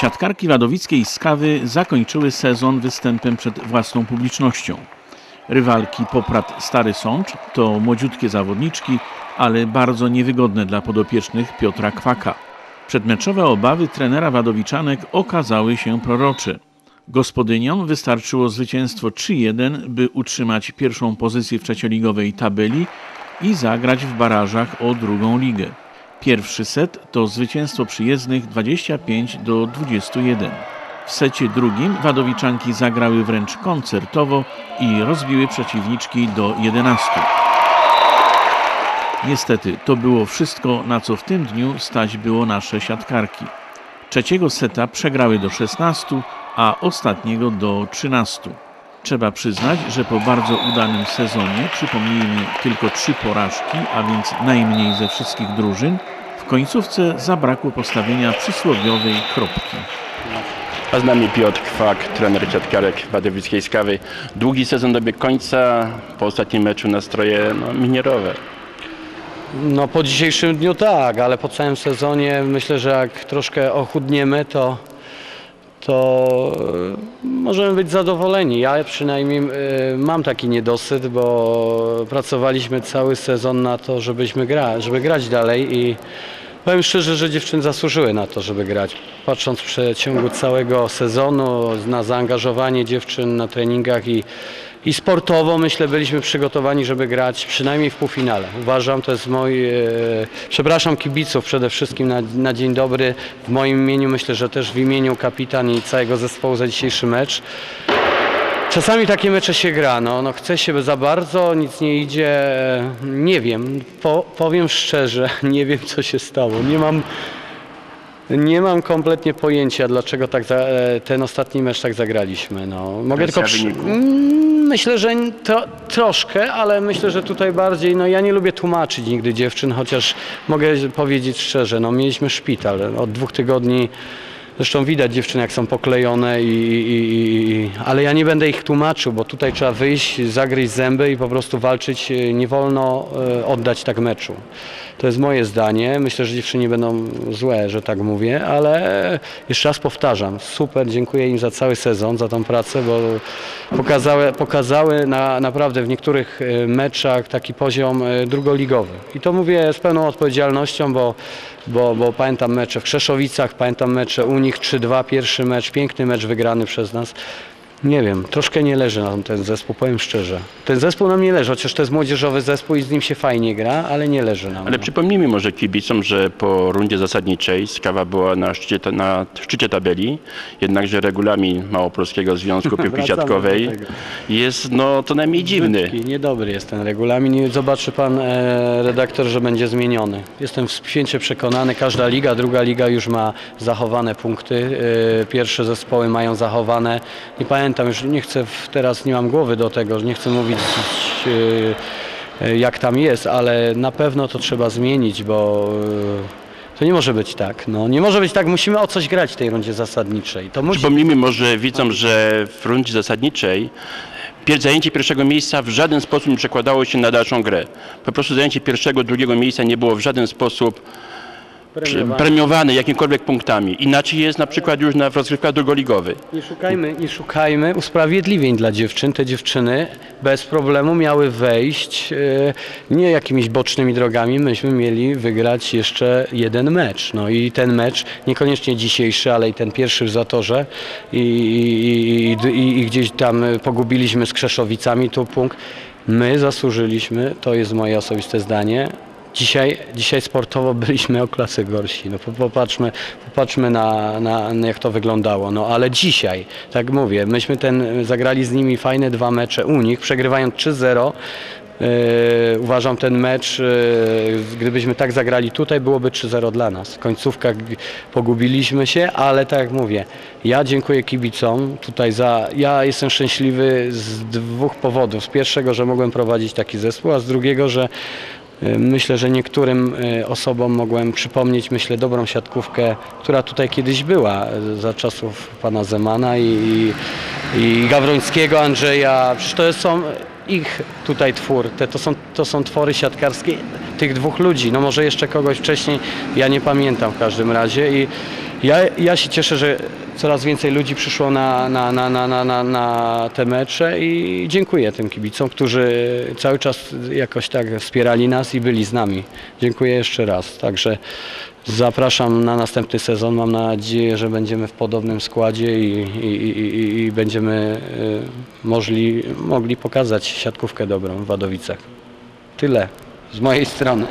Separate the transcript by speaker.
Speaker 1: Siatkarki Wadowickiej z Kawy zakończyły sezon występem przed własną publicznością. Rywalki Poprat Stary Sącz to młodziutkie zawodniczki, ale bardzo niewygodne dla podopiecznych Piotra Kwaka. Przedmeczowe obawy trenera Wadowiczanek okazały się prorocze. Gospodyniom wystarczyło zwycięstwo 3-1, by utrzymać pierwszą pozycję w trzecioligowej tabeli i zagrać w barażach o drugą ligę. Pierwszy set to zwycięstwo przyjezdnych 25 do 21. W secie drugim Wadowiczanki zagrały wręcz koncertowo i rozbiły przeciwniczki do 11. Niestety, to było wszystko, na co w tym dniu stać było nasze siatkarki. Trzeciego seta przegrały do 16, a ostatniego do 13. Trzeba przyznać, że po bardzo udanym sezonie, przypomnijmy tylko trzy porażki, a więc najmniej ze wszystkich drużyn, w końcówce zabrakło postawienia przysłowiowej kropki.
Speaker 2: A z nami Piotr Kwak, trener siatkarek Wadowickiej Skawy. Długi sezon dobiegł końca, po ostatnim meczu nastroje no, minierowe.
Speaker 3: No po dzisiejszym dniu tak, ale po całym sezonie myślę, że jak troszkę ochudniemy, to, to e, możemy być zadowoleni. Ja przynajmniej e, mam taki niedosyt, bo pracowaliśmy cały sezon na to, żebyśmy gra, żeby grać dalej i powiem szczerze, że dziewczyny zasłużyły na to, żeby grać. Patrząc w przeciągu całego sezonu na zaangażowanie dziewczyn na treningach i i sportowo myślę byliśmy przygotowani, żeby grać przynajmniej w półfinale. Uważam, to jest mój, e, przepraszam kibiców przede wszystkim na, na dzień dobry. W moim imieniu myślę, że też w imieniu kapitan i całego zespołu za dzisiejszy mecz. Czasami takie mecze się gra, no, no chce się za bardzo, nic nie idzie, e, nie wiem, po, powiem szczerze, nie wiem co się stało, nie mam, nie mam kompletnie pojęcia, dlaczego tak za, e, ten ostatni mecz tak zagraliśmy. No, mogę
Speaker 2: Presja
Speaker 3: tylko przy... Myślę, że tro, troszkę, ale myślę, że tutaj bardziej, no ja nie lubię tłumaczyć nigdy dziewczyn, chociaż mogę powiedzieć szczerze, no mieliśmy szpital od dwóch tygodni. Zresztą widać dziewczyny, jak są poklejone, i, i, i, ale ja nie będę ich tłumaczył, bo tutaj trzeba wyjść, zagryźć zęby i po prostu walczyć. Nie wolno e, oddać tak meczu. To jest moje zdanie. Myślę, że dziewczyny będą złe, że tak mówię, ale jeszcze raz powtarzam, super, dziękuję im za cały sezon, za tą pracę, bo pokazały, pokazały na, naprawdę w niektórych e, meczach taki poziom e, drugoligowy. I to mówię z pełną odpowiedzialnością, bo, bo, bo pamiętam mecze w Krzeszowicach, pamiętam mecze u nich 3-2, pierwszy mecz, piękny mecz wygrany przez nas. Nie wiem, troszkę nie leży nam ten zespół, powiem szczerze. Ten zespół nam nie leży, chociaż to jest młodzieżowy zespół i z nim się fajnie gra, ale nie leży nam.
Speaker 2: Ale
Speaker 3: no.
Speaker 2: przypomnijmy może kibicom, że po rundzie zasadniczej Skawa była na szczycie, na szczycie tabeli, jednakże regulamin Małopolskiego Związku Piłki Siatkowej jest no co najmniej dziwny.
Speaker 3: Brzydki, niedobry jest ten regulamin i zobaczy pan e, redaktor, że będzie zmieniony. Jestem święcie przekonany, każda liga, druga liga już ma zachowane punkty, e, pierwsze zespoły mają zachowane. Nie pamiętam już, nie chcę teraz, nie mam głowy do tego, nie chcę mówić e, e, jak tam jest, ale na pewno to trzeba zmienić, bo e, to nie może być tak. No, nie może być tak, musimy o coś grać w tej rundzie zasadniczej. To musi
Speaker 2: Przypomnijmy może widzom, że w rundzie zasadniczej zajęcie pierwszego miejsca w żaden sposób nie przekładało się na dalszą grę. Po prostu zajęcie pierwszego, drugiego miejsca nie było w żaden sposób
Speaker 3: premiowane
Speaker 2: jakimikolwiek punktami. Inaczej jest na przykład już na rozgrywkach drugoligowych.
Speaker 3: Nie szukajmy, nie szukajmy usprawiedliwień dla dziewczyn. Te dziewczyny bez problemu miały wejść e, nie jakimiś bocznymi drogami. Myśmy mieli wygrać jeszcze jeden mecz. No i ten mecz, niekoniecznie dzisiejszy, ale i ten pierwszy w Zatorze i, i, i, i gdzieś tam pogubiliśmy z Krzeszowicami tu punkt. My zasłużyliśmy, to jest moje osobiste zdanie, Dzisiaj, dzisiaj sportowo byliśmy o klasę gorsi. No, po- popatrzmy popatrzmy na, na, na jak to wyglądało. No, ale dzisiaj, tak mówię, myśmy ten, zagrali z nimi fajne dwa mecze u nich, przegrywając 3-0. Yy, uważam ten mecz, yy, gdybyśmy tak zagrali tutaj, byłoby 3-0 dla nas. Końcówka g- pogubiliśmy się, ale tak jak mówię, ja dziękuję kibicom tutaj za. Ja jestem szczęśliwy z dwóch powodów. Z pierwszego, że mogłem prowadzić taki zespół, a z drugiego, że Myślę, że niektórym y, osobom mogłem przypomnieć, myślę, dobrą siatkówkę, która tutaj kiedyś była y, za czasów pana Zemana i, i Gawrońskiego, Andrzeja. Przecież to są ich tutaj twór, Te, to, są, to są twory siatkarskie tych dwóch ludzi. No może jeszcze kogoś wcześniej, ja nie pamiętam w każdym razie. I, Ja, ja się cieszę, że coraz więcej ludzi przyszło na, na, na, na, na, na, te mecze i dziękuję tym kibicom, którzy cały czas jakoś tak wspierali nas i byli z nami. Dziękuję jeszcze raz. Także zapraszam na następny sezon. Mam nadzieję, że będziemy w podobnym składzie i, i, i, i- będziemy y, mogli pokazać siatkówkę dobrą w Wadowicach. Tyle z mojej strony.